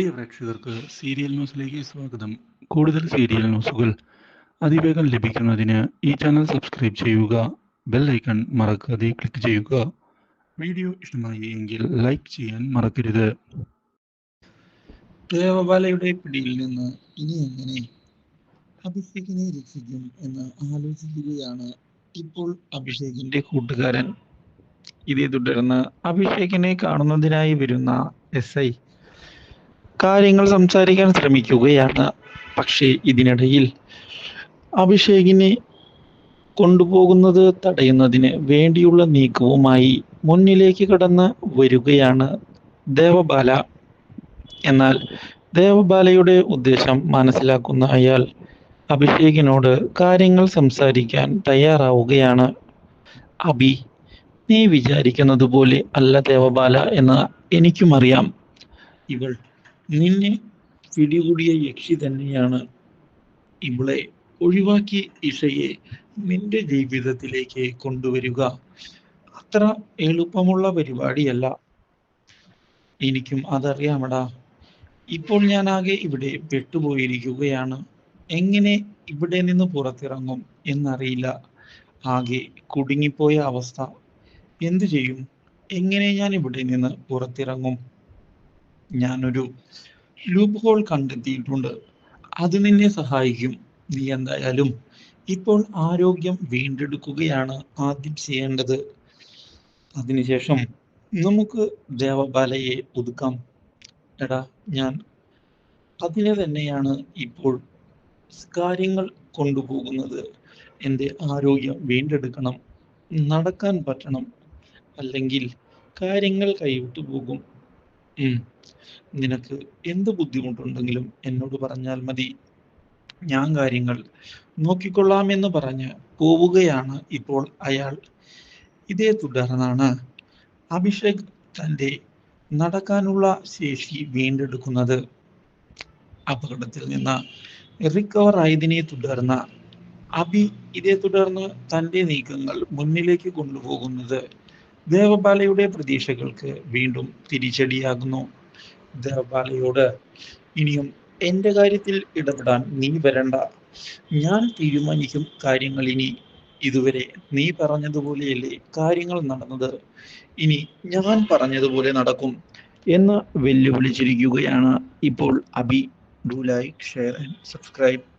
പ്രിയ പ്രേക്ഷകർക്ക് സീരിയൽ ന്യൂസിലേക്ക് സ്വാഗതം. കൂടുതൽ സീരിയൽ ന്യൂസുകൾ അതിവേഗം ലഭിക്കുന്നതിന് ഈ ചാനൽ സബ്സ്ക്രൈബ് ചെയ്യുക ബെൽ ഐക്കൺ മറക്കാതെ ക്ലിക്ക് ചെയ്യുക. വീഡിയോ ഇഷ്ടമായി എങ്കിൽ ലൈക്ക് ചെയ്യാൻ മറക്കരുത്. ദേവബാലയുടെ പിടിയിൽ നിന്ന് ഇനി എങ്ങനെ അഭിഷേകിനെ രക്ഷിക്കും എന്ന് ആലോചിക്കുകയാണ് ഇപ്പോൾ അഭിഷേകിന്റെ കൂട്ടുകാരൻ. ഇതേ തുടർന്ന് അഭിഷേകിനെ കാണുന്നതിനായി വരുന്ന എസ് ഐ കാര്യങ്ങൾ സംസാരിക്കാൻ ശ്രമിക്കുകയാണ്. പക്ഷേ ഇതിനിടയിൽ അഭിഷേകിനെ കൊണ്ടുപോകുന്നത് തടയുന്നതിന് വേണ്ടിയുള്ള നീക്കവുമായി മുന്നിലേക്ക് കടന്ന് വരികയാണ് ദേവബാല. എന്നാൽ ദേവബാലയുടെ ഉദ്ദേശം മനസ്സിലാക്കുന്ന അയാൾ അഭിഷേകിനോട് കാര്യങ്ങൾ സംസാരിക്കാൻ തയ്യാറാവുകയാണ്. അഭി നീ വിചാരിക്കുന്നത് പോലെ അല്ല ദേവബാല എന്ന് എനിക്കും അറിയാം ഇവൾ നിന്നെ പിടികൂടിയ യക്ഷി തന്നെയാണ് ഇവളെ ഒഴിവാക്കി ഇഷയെ നിന്റെ ജീവിതത്തിലേക്ക് കൊണ്ടുവരിക. അത്ര എളുപ്പമുള്ള പരിപാടിയല്ല. എനിക്കും അതറിയാമടാ. ഇപ്പോൾ ഞാൻ ആകെ ഇവിടെ പെട്ടുപോയിരിക്കുകയാണ്. എങ്ങനെ ഇവിടെ നിന്ന് പുറത്തിറങ്ങും എന്നറിയില്ല. ആകെ കുടുങ്ങിപ്പോയ അവസ്ഥ. എന്തു ചെയ്യും? എങ്ങനെ ഞാൻ ഇവിടെ നിന്ന് പുറത്തിറങ്ങും? ഞാനൊരു ലൂപ്പ് ഹോൾ കണ്ടെത്തിയിട്ടുണ്ട്. അത് നിന്നെ സഹായിക്കും. നീ എന്തായാലും ഇപ്പോൾ ആരോഗ്യം വീണ്ടെടുക്കുകയാണ് ആദ്യം ചെയ്യേണ്ടത്. അതിനുശേഷം നമുക്ക് ദേവബാലയെ ഒതുക്കാം. എടാ ഞാൻ അതിനെ തന്നെയാണ് ഇപ്പോൾ കാര്യങ്ങൾ കൊണ്ടുപോകുന്നത്. എന്റെ ആരോഗ്യം വീണ്ടെടുക്കണം. നടക്കാൻ പറ്റണം. അല്ലെങ്കിൽ കാര്യങ്ങൾ കൈവിട്ടു പോകും. നിനക്ക് എന്ത് ബുദ്ധിമുട്ടുണ്ടെങ്കിലും എന്നോട് പറഞ്ഞാൽ മതി. ഞാൻ കാര്യങ്ങൾ നോക്കിക്കൊള്ളാമെന്ന് പറഞ്ഞ് പോവുകയാണ് ഇപ്പോൾ അയാൾ. ഇതേ തുടർന്നാണ് അഭിഷേക് തന്റെ നടക്കാനുള്ള ശേഷി വീണ്ടെടുക്കുന്നത്. അപകടത്തിൽ നിന്ന് റിക്കവർ ആയതിനെ തുടർന്ന് അഭി ഇതേ തുടർന്ന് തന്റെ നീക്കങ്ങൾ മുന്നിലേക്ക് കൊണ്ടുപോകുന്നത് ദേവബാലയുടെ പ്രതീക്ഷകൾക്ക് വീണ്ടും തിരിച്ചടിയാകുന്നു. ദേവബാലയോട് ഇനിയും എന്റെ കാര്യത്തിൽ ഇടപെടാൻ നീ വരണ്ട. ഞാൻ തീരുമാനിക്കും കാര്യങ്ങൾ ഇനി. ഇതുവരെ നീ പറഞ്ഞതുപോലെയല്ലേ കാര്യങ്ങൾ നടന്നത്? ഇനി ഞാൻ പറഞ്ഞതുപോലെ നടക്കും എന്ന് വെല്ലുവിളിച്ചിരിക്കുകയാണ് ഇപ്പോൾ Abi. Do like share and subscribe